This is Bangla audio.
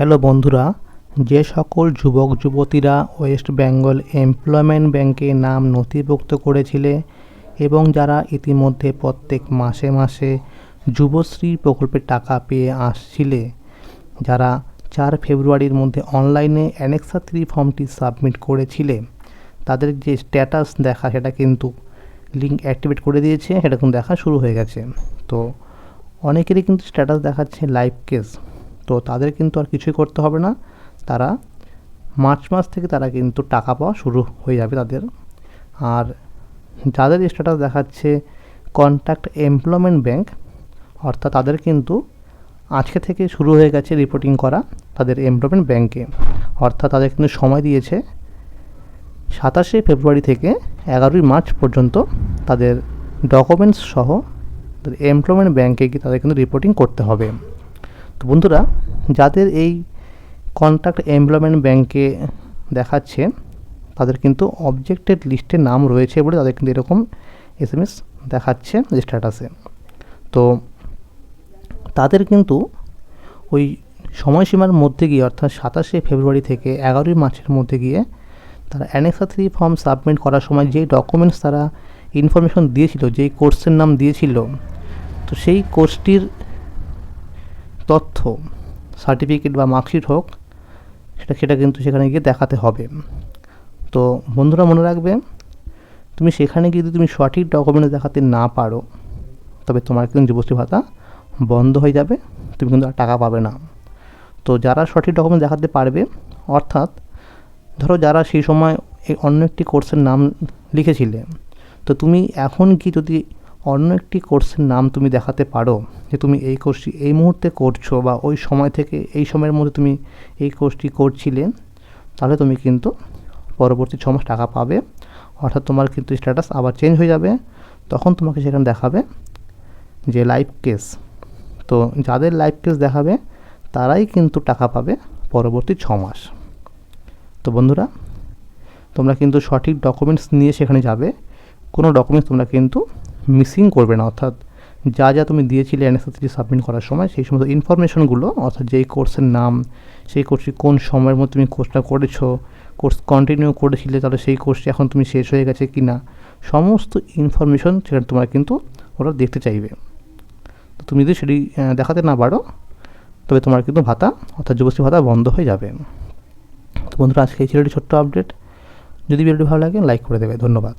হ্যালো বন্ধুরা, যে সকল যুবক, যুবতীরা ওয়েস্ট বেঙ্গল এমপ্লয়মেন্ট ব্যাংকে নাম নথিভুক্ত করেছিলে এবং যারা ইতিমধ্যে প্রত্যেক মাসে মাসে যুবশ্রী প্রকল্পের টাকা পেয়ে আসছিলে, যারা চার ফেব্রুয়ারির মধ্যে অনলাইনে অ্যানেক্সা থ্রি ফর্মটি সাবমিট করেছিলে, তাদের যে স্ট্যাটাস দেখা সেটা কিন্তু লিঙ্ক অ্যাক্টিভেট করে দিয়েছে, সেটা কিন্তু দেখা শুরু হয়ে গেছে। তো অনেকেরই কিন্তু স্ট্যাটাস দেখাচ্ছে লাইভ কেস তো তাদের কিন্তু আর কিছুই করতে হবে না। তারা মার্চ মাস থেকে তারা কিন্তু টাকা পাওয়া শুরু হয়ে যাবে তাদের। আর যাদের স্ট্যাটাস দেখাচ্ছে কন্ট্যাক্ট এমপ্লয়মেন্ট ব্যাংক অর্থাৎ তাদের কিন্তু আজকে থেকে শুরু হয়ে গেছে রিপোর্টিং করা তাদের এমপ্লয়মেন্ট ব্যাংকে অর্থাৎ তাদের কিন্তু সময় দিয়েছে সাতাশে ফেব্রুয়ারি থেকে এগারোই মার্চ পর্যন্ত তাদের ডকুমেন্টস সহ এমপ্লয়মেন্ট ব্যাংকে গিয়ে তাদের কিন্তু রিপোর্টিং করতে হবে। তো বন্ধুরা, যাদের এই কন্ট্যাক্ট এমপ্লয়মেন্ট ব্যাংকে দেখাচ্ছে, তাদের কিন্তু অবজেক্টেড লিস্টে নাম রয়েছে বলে তাদের কিন্তু এরকম এস এম এস দেখাচ্ছে স্ট্যাটাসে তো তাদের কিন্তু ওই সময়সীমার মধ্যে গিয়ে অর্থাৎ সাতাশে ফেব্রুয়ারি থেকে এগারোই মার্চের মধ্যে গিয়ে তারা অ্যানেক্সা থ্রি ফর্ম সাবমিট করার সময় যেই ডকুমেন্টস তারা ইনফরমেশন দিয়েছিল, যেই কোর্সের নাম দিয়েছিল, তো সেই কোর্সটির তথ্য সার্টিফিকেট বা মার্কশিট হোক, সেটা সেটা কিন্তু সেখানে গিয়ে দেখাতে হবে। তো বন্ধুরা মনে রাখবে, তুমি সেখানে গিয়ে যদি তুমি সঠিক ডকুমেন্টস দেখাতে না পারো, তবে তোমার কিন্তু যুবশ্রী ভাতা বন্ধ হয়ে যাবে, তুমি কিন্তু আর টাকা পাবে না। তো যারা সঠিক ডকুমেন্ট দেখাতে পারবে, অর্থাৎ ধরো যারা সেই সময় অন্য একটি কোর্সের নাম লিখেছিলে, তো তুমি এখন কি যদি অন্য একটি কোর্সের নাম তুমি দেখাতে পারো যে তুমি এই কোর্সটি এই মুহূর্তে করছ বা ওই সময় থেকে এই সময়ের মধ্যে তুমি এই কোর্সটি করছিলে, তাহলে তুমি কিন্তু পরবর্তী ছ মাস টাকা পাবে। অর্থাৎ তোমার কিন্তু স্ট্যাটাস আবার চেঞ্জ হয়ে যাবে। তখন তোমাকে সেখানে দেখাবে যে লাইভ কেস তো যাদের লাইভ কেস দেখাবে, তারাই কিন্তু টাকা পাবে পরবর্তী ছ মাস। তো বন্ধুরা, তোমরা কিন্তু সঠিক ডকুমেন্টস নিয়ে সেখানে যাবে। কোনো ডকুমেন্টস তোমরা কিন্তু মিসিং করবে না, অর্থাৎ যা যা তুমি দিয়েছিলে এনএসএসটি সাবমিট করার সময়, সেই সমস্ত ইনফরমেশনগুলো অর্থাৎ যেই কোর্সের নাম, সেই কোর্সটি কোন সময়ের মধ্যে তুমি কোর্সটা করেছ কোর্স কন্টিনিউ করেছিলে, তাহলে সেই কোর্সটি এখন তুমি শেষ হয়ে গেছে কি না সমস্ত ইনফরমেশন সেখানে তোমার কিন্তু ওরা দেখতে চাইবে। তো তুমি যদি সেটি দেখাতে না পারো, তবে তোমার কিন্তু ভাতা, অর্থাৎ যুবশ্রী ভাতা বন্ধ হয়ে যাবে। তো বন্ধুরা, আজকে এই ছিল একটি ছোট্ট আপডেট যদি ভিডিওটি ভালো লাগে লাইক করে দেবে। ধন্যবাদ।